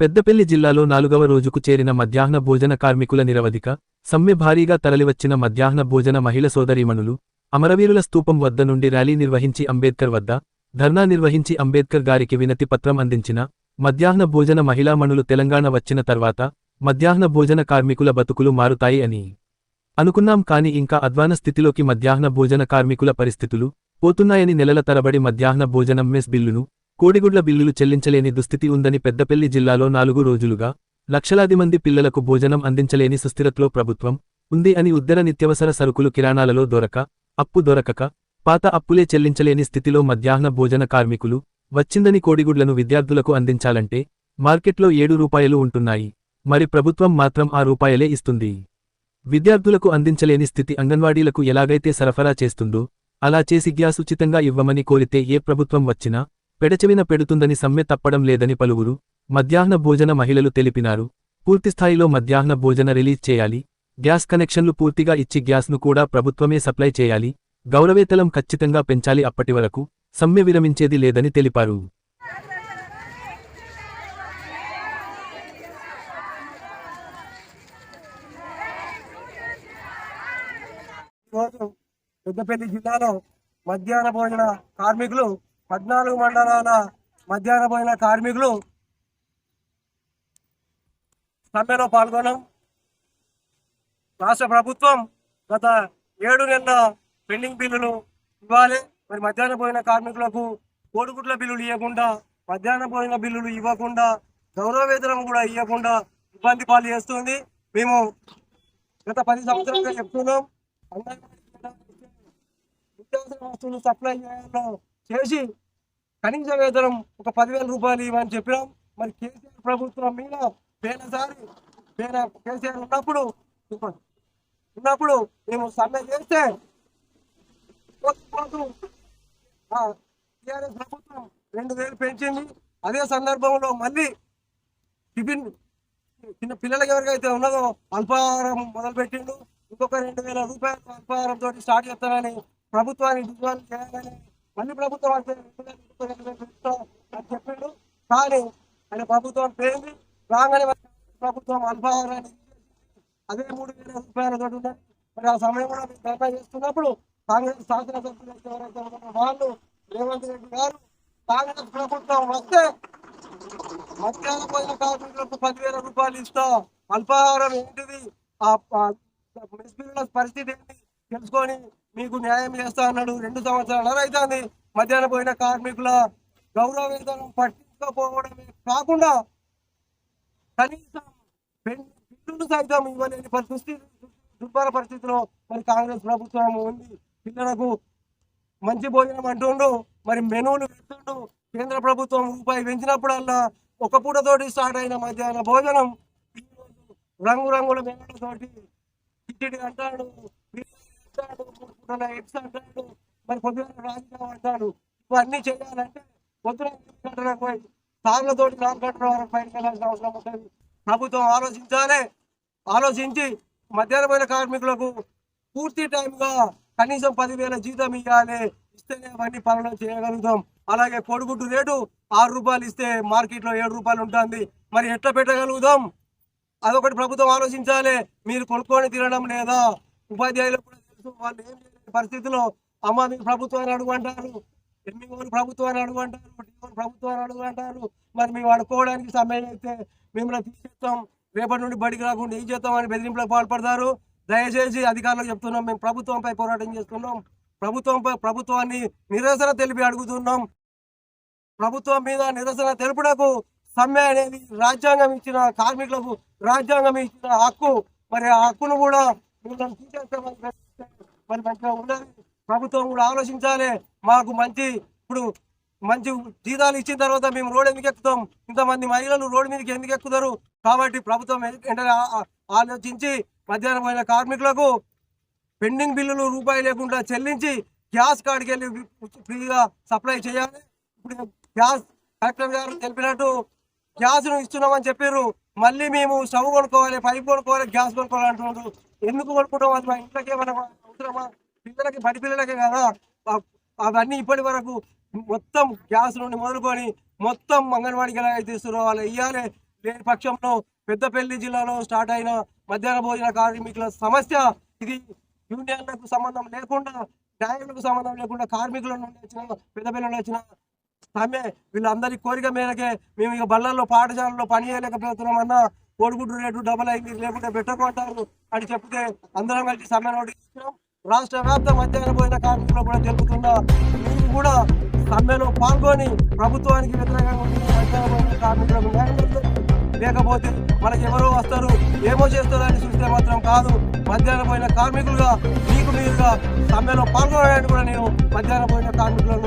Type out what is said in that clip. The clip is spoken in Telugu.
పెద్దపల్లి జిల్లాలో నాలుగవ రోజుకు చేరిన మధ్యాహ్న భోజన కార్మికుల నిరవధిక సమ్మె భారీగా తరలివచ్చిన మధ్యాహ్న భోజన మహిళ సోదరీమణులు అమరవీరుల స్తూపం వద్ద నుండి ర్యాలీ నిర్వహించి అంబేద్కర్ వద్ద ధర్నా నిర్వహించి అంబేద్కర్ గారికి వినతి పత్రం అందించిన మధ్యాహ్న భోజన మహిళామణులు తెలంగాణ వచ్చిన తర్వాత మధ్యాహ్న భోజన కార్మికుల బతుకులు మారుతాయి అని అనుకున్నాం కాని ఇంకా అధ్వాన స్థితిలోకి మధ్యాహ్న భోజన కార్మికుల పరిస్థితులు పోతున్నాయని నెలల తరబడి మధ్యాహ్న భోజనం మెస్ బిల్లును కోడిగుడ్ల బిల్లులు చెల్లించలేని దుస్థితి ఉందని పెద్దపల్లి జిల్లాలో నాలుగు రోజులుగా లక్షలాది మంది పిల్లలకు భోజనం అందించలేని సుస్థిరత్లో ప్రభుత్వం ఉంది అని ఉద్దర నిత్యవసర సరుకులు కిరాణాలలో దొరక అప్పు దొరకక పాత అప్పులే చెల్లించలేని స్థితిలో మధ్యాహ్న భోజన కార్మికులు వచ్చిందని కోడిగుడ్లను విద్యార్థులకు అందించాలంటే మార్కెట్లో ఏడు రూపాయలు ఉంటున్నాయి. మరి ప్రభుత్వం మాత్రం ఆ రూపాయలే ఇస్తుంది. విద్యార్థులకు అందించలేని స్థితి అంగన్వాడీలకు ఎలాగైతే సరఫరా చేస్తుందో అలా చేసి గ్యాస్ ఉచితంగా ఇవ్వమని కోరితే ఏ ప్రభుత్వం వచ్చినా పెడచెవిన పెడుతుందని సమ్మె తప్పడం లేదని పలువురు మధ్యాహ్న భోజన మహిళలు తెలిపినారు. పూర్తిస్థాయిలో మధ్యాహ్న భోజన రిలీజ్ చేయాలి. గ్యాస్ కనెక్షన్లు పూర్తిగా ఇచ్చి గ్యాస్ను కూడా ప్రభుత్వమే సప్లై చేయాలి. గౌరవేతలం ఖచ్చితంగా పెంచాలి అప్పటి వరకు సమ్మె విరమించేది లేదని తెలిపారు. పెద్దపల్లి జిల్లాలో మధ్యాహ్న భోజన కార్మికులు పద్నాలుగు మండలాల మధ్యాహ్న భోజన కార్మికులు సమ్మెలో పాల్గొన్నాం. రాష్ట్ర ప్రభుత్వం గత ఏడు నెలల పెండింగ్ బిల్లులు ఇవ్వాలి. మరి మధ్యాహ్న భోజన కార్మికులకు కోడిగుడ్ల బిల్లులు ఇవ్వకుండా మధ్యాహ్న భోజన బిల్లులు ఇవ్వకుండా గౌరవ వేతనం కూడా ఇవ్వకుండా ఇబ్బంది పాలు చేస్తుంది. మేము గత పది సంవత్సరాలుగా చెప్తున్నాం. నిత్యావసర వస్తువులు సప్లై చేయాలో చేసి కనీస వేతనం ఒక పదివేల రూపాయలు ఇవ్వని చెప్పినాం. మరి కేసీఆర్ ప్రభుత్వం మీద పేనసారి పేన కేసీఆర్ ఉన్నప్పుడు ఉన్నప్పుడు మేము సమ్మె చేస్తే ఆ టీఆర్ఎస్ ప్రభుత్వం రెండు వేలు పెంచింది. అదే సందర్భంలో మళ్ళీ టిఫిన్ చిన్న పిల్లలకి ఎవరికైతే ఉన్నదో అల్పాహారం మొదలుపెట్టిండు. ఇంకొక రెండు వేల రూపాయలు అల్పాహారంతో స్టార్ట్ చేస్తానని ప్రభుత్వాన్ని డిజాల్వ్ చేయాలని మళ్ళీ ప్రభుత్వం అని చెప్పిండు. కానీ ఆయన ప్రభుత్వం పేరు రాగానే ప్రభుత్వం అల్పాహారాన్ని అదే మూడు వేల రూపాయల తోటి మరి ఆ సమయంలో మేము చేస్తున్నప్పుడు కాంగ్రెస్ శాసనసభ్యులు ఎవరైతే వాళ్ళు రేవంత్ రెడ్డి గారు కాంగ్రెస్ ప్రభుత్వం వస్తే మధ్యాహ్న భోజన కార్మికులకు పదివేల రూపాయలు ఇస్తా. అల్పాహారం ఏంటిది? ఆ మెస్ పరిస్థితి ఏంటి? తెలుసుకొని మీకు న్యాయం చేస్తా అన్నాడు. రెండు సంవత్సరాలు అవుతుంది మధ్యాహ్నం పోయిన కార్మికుల గౌరవ వేతనం పట్టించుకోపోవడమే కాకుండా కనీసం పిల్లలు బిల్లులు సైతం ఇవ్వలేని పరిస్థితి దుర్భర పరిస్థితిలో మరి కాంగ్రెస్ ప్రభుత్వం ఉంది. పిల్లలకు మంచి భోజనం అంటుండు. మరి మెనూలు పెడుతుండు కేంద్ర ప్రభుత్వం రూపాయి పెంచినప్పుడల్లా ఒక పూటతోటి స్టార్ట్ అయిన మధ్యాహ్న భోజనం రంగురంగుల మెనూలతోటి కిచిడి అంటాడు. బిర్యానీ అంటాడు మూడు పూటల ఎగ్స్ అంటాడు మరి పొద్దున రాజకీయం అంటాడు ఇవన్నీ చేయాలంటే పొద్దున ఎనిమిది గంటలకు పోయి సార్లతోటి నాలుగు గంటల వరకు బయటకు వెళ్ళాల్సిన అవసరం ఉంటుంది. ప్రభుత్వం ఆలోచించాలి. ఆలోచించి మధ్యాహ్నమైన కార్మికులకు పూర్తి టైంగా కనీసం పదివేల జీతం ఇవ్వాలి ఇస్తేనే అవన్నీ పనులు చేయగలుగుతాం. అలాగే పొడుగుడ్డు రేటు ఆరు రూపాయలు ఇస్తే మార్కెట్లో ఏడు రూపాయలు ఉంటుంది. మరి ఎట్లా పెట్టగలుగుతాం? అదొకటి ప్రభుత్వం ఆలోచించాలి. మీరు కొనుక్కొని తినడం లేదా ఉపాధ్యాయులకు కూడా వాళ్ళు ఏం చేయలేని పరిస్థితిలో అమ్మ మీరు ప్రభుత్వాన్ని అడుగు అంటారు. ప్రభుత్వాన్ని అడుగు అంటారు. డిఓని ప్రభుత్వాన్ని అడుగు అంటారు. మరి మేము అడుకోవడానికి సమయం అయితే మిమ్మల్ని తీసేస్తాం. రేపటి నుండి బడికి రాకుండా ఏం చేస్తామని బెదిరింపులకు పాల్పడతారు. దయచేసి అధికారులకు చెప్తున్నాం. మేము ప్రభుత్వంపై పోరాటం చేస్తున్నాం. ప్రభుత్వంపై ప్రభుత్వాన్ని నిరసన తెలిపి అడుగుతున్నాం. ప్రభుత్వం మీద నిరసన తెలుపుటకు సమ్మె అనేది రాజ్యాంగం ఇచ్చిన కార్మికులకు రాజ్యాంగం ఇచ్చిన హక్కు. మరి ఆ హక్కును కూడా మిమ్మల్ని తీసేస్తామని మరి మంచిగా ఉండదు ప్రభుత్వం కూడా ఆలోచించాలి. మాకు మంచి ఇప్పుడు మంచి జీతాలు ఇచ్చిన తర్వాత మేము రోడ్ ఎందుకు ఎక్కుతాం. ఇంతమంది మహిళలు రోడ్డు మీదకి ఎందుకు ఎక్కుతారు? కాబట్టి ప్రభుత్వం వెంటనే ఆలోచించి మధ్యాహ్నం పోయిన కార్మికులకు పెండింగ్ బిల్లులు రూపాయి లేకుండా చెల్లించి గ్యాస్ కాడికి వెళ్ళి ఫ్రీగా సప్లై చేయాలి. ఇప్పుడు గ్యాస్ కలెక్టర్ గారు తెలిపినట్టు గ్యాస్ను ఇస్తున్నామని చెప్పారు మళ్ళీ మేము స్టవ్ కొనుక్కోవాలి పైప్ కొనుక్కోవాలి గ్యాస్ కొనుక్కోవాలి అంటున్నారు. ఎందుకు కొనుక్కుంటాం అది మా ఇంట్లోకి ఏమైనా అవసరమా? పిల్లలకి బడి పిల్లలకే కదా? అవన్నీ ఇప్పటి వరకు మొత్తం గ్యాస్ నుండి మొదలుకొని మొత్తం అంగన్వాడికి ఎలా అయితే వాళ్ళు ఇవ్వాలి లేని పక్షంలో పెద్దపల్లి జిల్లాలో స్టార్ట్ అయిన మధ్యాహ్న భోజన కార్మికుల సమస్య ఇది యూనియన్లకు సంబంధం లేకుండా న్యాయములకు సంబంధం లేకుండా కార్మికుల నుండి వచ్చిన పెద్దపల్లి నుండి వచ్చిన సమ్మె. వీళ్ళందరి కోరిక మేరకే మేము ఇక బళ్ళల్లో పాఠశాలలో పని చేయలేకపోతున్నామన్నా కోడిగుడ్డు రేటు డబల్ అయింది లేకుంటే పెట్టకుంటారు అని చెప్తే అందరం కలిసి సమ్మె నోటీస్ రాష్ట్ర వ్యాప్త మధ్యాహ్న భోజన కార్మికులు కూడా తెలుపుతున్నా మీరు కూడా సమ్మెలో పాల్గొని ప్రభుత్వానికి వ్యతిరేకంగా ఉంటున్న మధ్యాహ్న భోజన కార్మికులకు లేకపోతే మనకి ఎవరో వస్తారు ఏమో చేస్తారు అని చూస్తే మాత్రం కాదు. మధ్యాహ్న పోయిన కార్మికులుగా మీకు మీరుగా సమ్మెలో పాల్గొనడానికి కూడా నేను మధ్యాహ్న పోయిన కార్మికులను